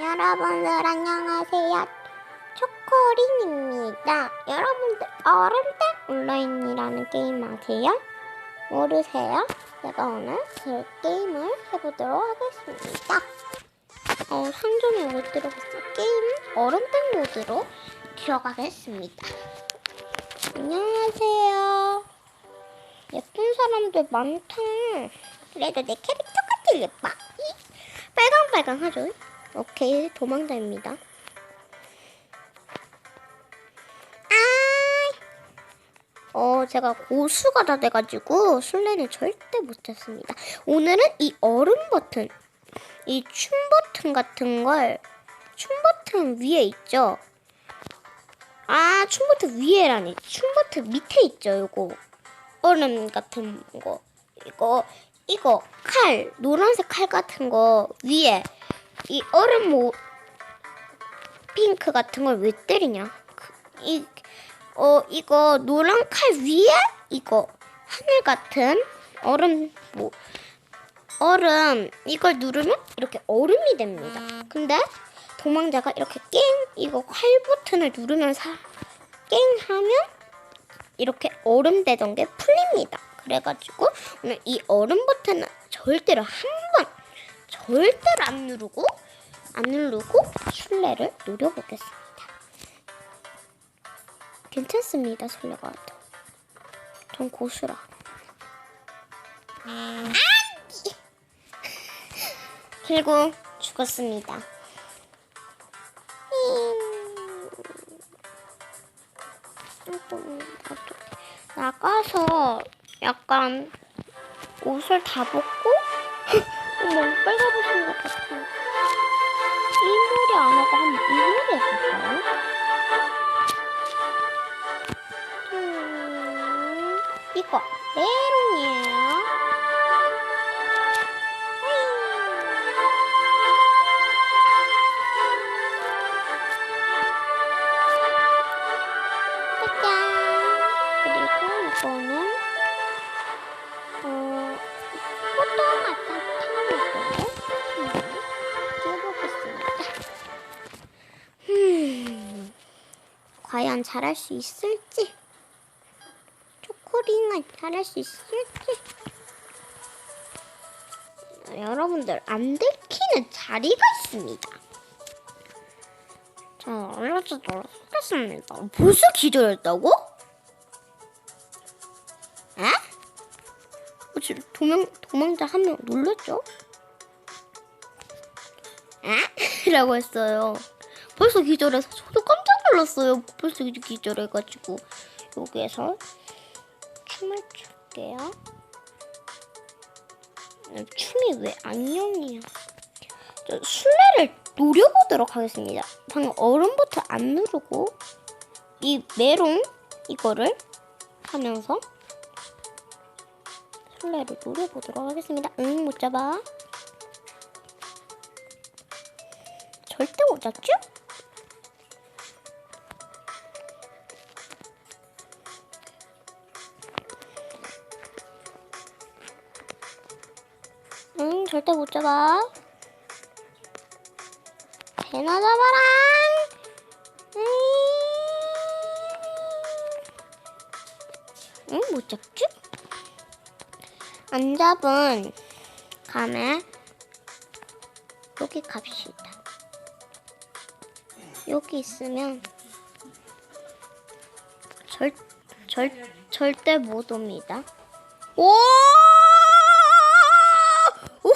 여러분들 안녕하세요. 초코린입니다. 여러분들 얼음땡 온라인이라는 게임 아세요? 모르세요? 제가 오늘 그 게임을 해보도록 하겠습니다. 어, 상점에 못 들어갔어. 게임 얼음땡 모드로 들어가겠습니다. 안녕하세요. 예쁜 사람들 많다. 그래도 내 캐릭터가 제일 예뻐. 이? 빨강빨강하죠? 오케이, 도망자입니다. 아, 어, 제가 고수가 다 돼가지고 술래는 절대 못 잡습니다. 오늘은 이 얼음 버튼, 이 춤 버튼 같은 걸, 춤 버튼 위에 있죠? 아, 춤 버튼 위에라니. 춤 버튼 밑에 있죠, 요거. 얼음 같은 거. 이거, 이거, 칼, 노란색 칼 같은 거 위에, 이 얼음 모, 핑크 같은 걸 왜 때리냐? 그, 이, 어, 이거 노란 칼 위에, 이거, 하늘 같은 얼음, 뭐, 얼음, 이걸 누르면 이렇게 얼음이 됩니다. 근데, 도망자가 이렇게 깽, 이거 칼 버튼을 누르면 사, 깽 하면, 이렇게 얼음 되던 게 풀립니다. 그래가지고 오늘 이 얼음 버튼은 절대로 한번 절대로 안 누르고 안 누르고 술래를 노려보겠습니다. 괜찮습니다, 술래가 와도. 전 고수라. 아! 결국 죽었습니다. 음. 음, 나가서 약간 옷을 다 벗고 어머 빨가보신 것 같아. 일몰이 안 하고 한 해볼까요? 음, 이거 메롱이에요. 과연 잘할 수 있을지? 초코링은 잘할 수 있을지? 여러분들 안 들키는 자리가 있습니다. 자, 알려주도록 하겠습니다. 벌써 기절했다고? 에? 어, 지금 도망, 도망자 한 명 놀랐죠? 에? 라고 했어요. 벌써 기절해서 저도 깜짝 놀랐어요. 벌써 기절해가지고. 여기에서 춤을 출게요. 음, 춤이 왜 안녕이야? 저 술래를 노려보도록 하겠습니다. 방금 얼음 버튼 안 누르고 이 메롱 이거를 하면서 술래를 노려보도록 하겠습니다. 응, 못 잡아. 절대 못 잡죠? 절대 못 잡아. 배나 잡아라. 응, 못 잡죠? 안 잡은 감에 여기 갑시다. 여기 있으면 절, 절, 절대 못 옵니다. 오! 오!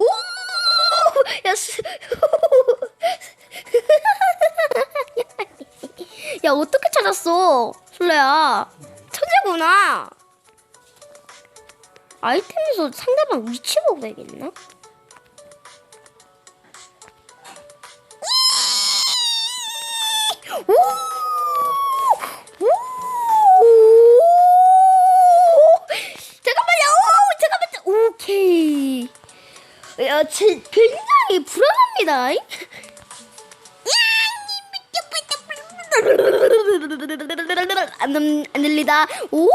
오! 야, 수... 야, 어떻게 찾았어? 술래야. 천재구나. 아이템에서 상대방 위치 보고 해야겠나? 오! 오! 잠깐만요. 오, 잠깐만요. 오케이. 야, 제, 굉장히 불안합니다. 안, 들- 안 들리다. 오,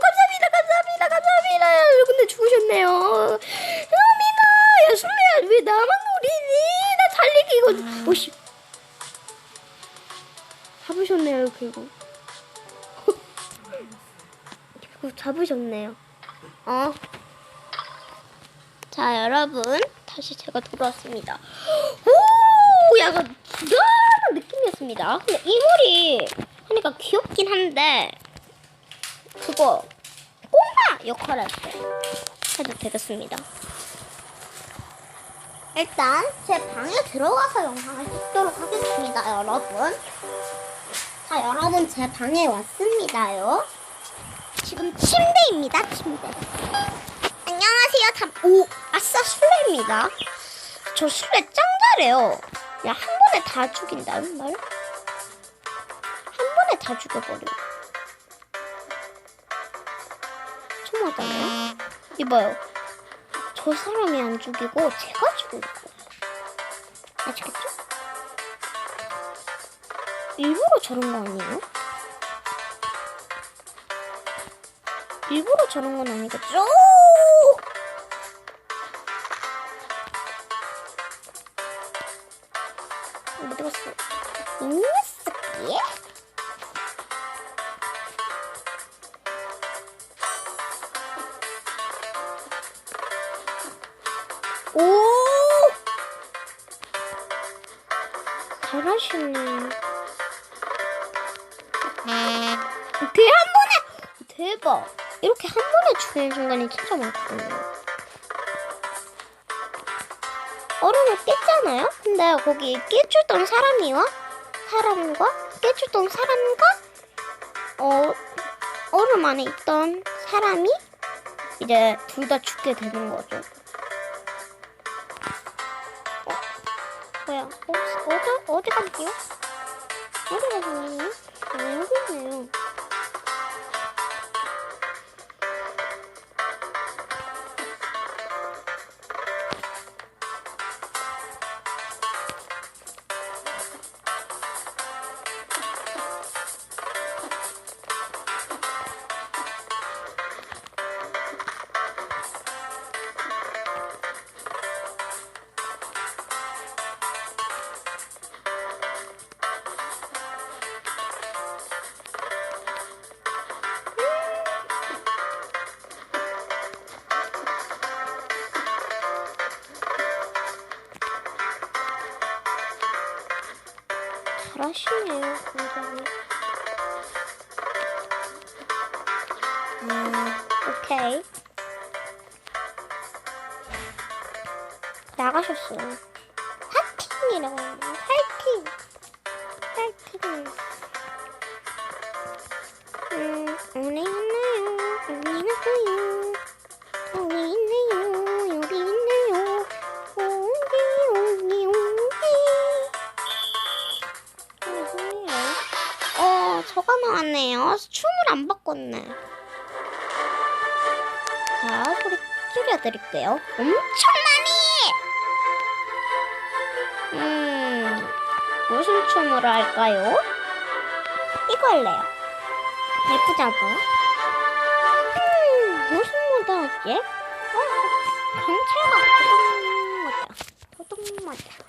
감사합니다, 감사합니다, 감사합니다. 근데 죽으셨네요. 감사합니다. 야, 술래야, 왜 나만 노리니? 나 달려 이거 오씨 잡으셨네요 결국. 결국 잡으셨네요. 어. 자 여러분 다시 제가 돌아왔습니다. 오 약간 느낌이었습니다. 근데 이물이 하니까 귀엽긴 한데 그거 꼬마 역할을 했어요. 해도 되겠습니다. 일단 제 방에 들어가서 영상을 찍도록 하겠습니다, 여러분. 자, 여러분 제 방에 왔습니다요. 지금 침대입니다, 침대. 안녕하세요, 다. 오, 아싸 술래입니다. 저 술래 짱 잘해요. 야, 한 번에 다 죽인다는 말? 한 번에 다 죽여버려. 총맞잖아요 이봐요. 저 사람이 안 죽이고 제가 죽일 거예요. 아시겠죠? 일부러 저런 거 아니에요? 일부러 저런 건 아니겠죠? 잘하시네. 이렇게 한 번에 대박. 이렇게 한 번에 죽이는 순간이 진짜 많거든요. 얼음을 깼잖아요. 근데 거기 깨주던 사람이와 사람과 깨주던 사람과 어 얼음 안에 있던 사람이 이제 둘 다 죽게 되는 거죠. 뭐야? 어, 어디, 어디 갈게요? 어디 가시나요? 아, 여기 있네요. 잘하시네요, 굉장히. 음, 오케이. 나가셨어요. 하팅이라고 하는데, 하이팅! 하이팅! 음, 오늘 있나요? 여기 있나요? 나왔네요. 춤을 안 바꿨네. 자, 소리 줄여드릴게요. 엄청 많이! 음, 무슨 춤으로 할까요? 이거 할래요. 예쁘지 않아요? 음, 무슨 모드 하지? 어, 경찰과 도둑 모드. 도둑 모드.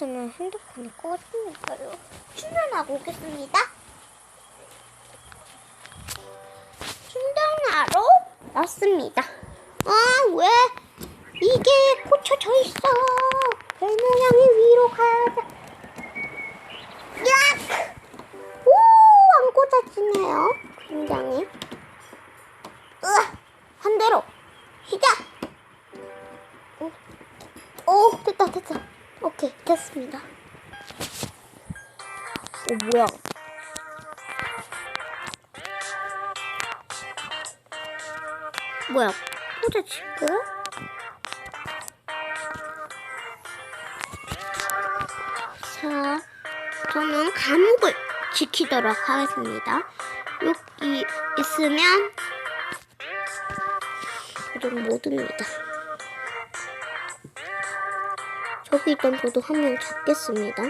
있으면 핸드폰이 꺼지니까요. 충전하고 오겠습니다. 충전하러 왔습니다. 아, 왜 이게 꽂혀져 있어? 별 모양이 위로 가자. 야! 오, 안 꽂아지네요. 굉장히. 뭐야 뭐야 포자 친구야? 자 저는 감옥을 지키도록 하겠습니다 여기 있으면 도둑 모드입니다 저기 있던 도둑 한명 잡겠습니다.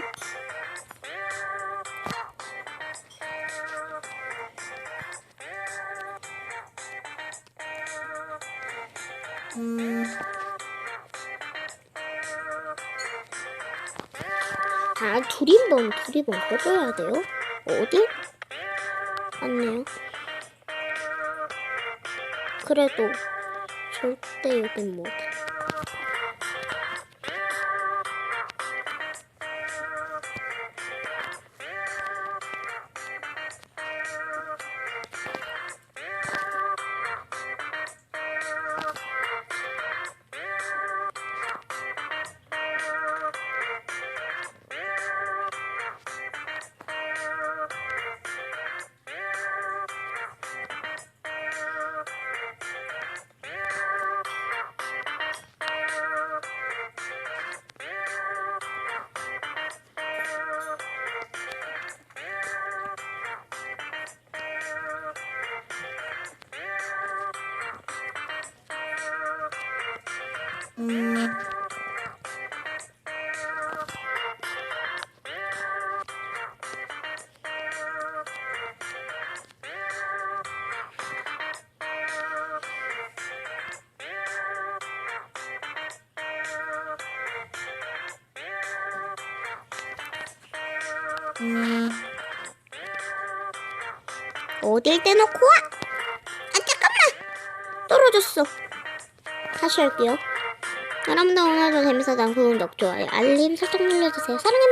두리번, 두리번 꺼줘야 돼요? 어디? 맞네요. 그래도 절대 여긴 못. 어딜 떼놓고 와? 아 잠깐만! 떨어졌어. 다시 할게요 여러분들 오늘도 재밌었다면 구독, 좋아요, 알림 설정 눌러주세요. 사랑합니다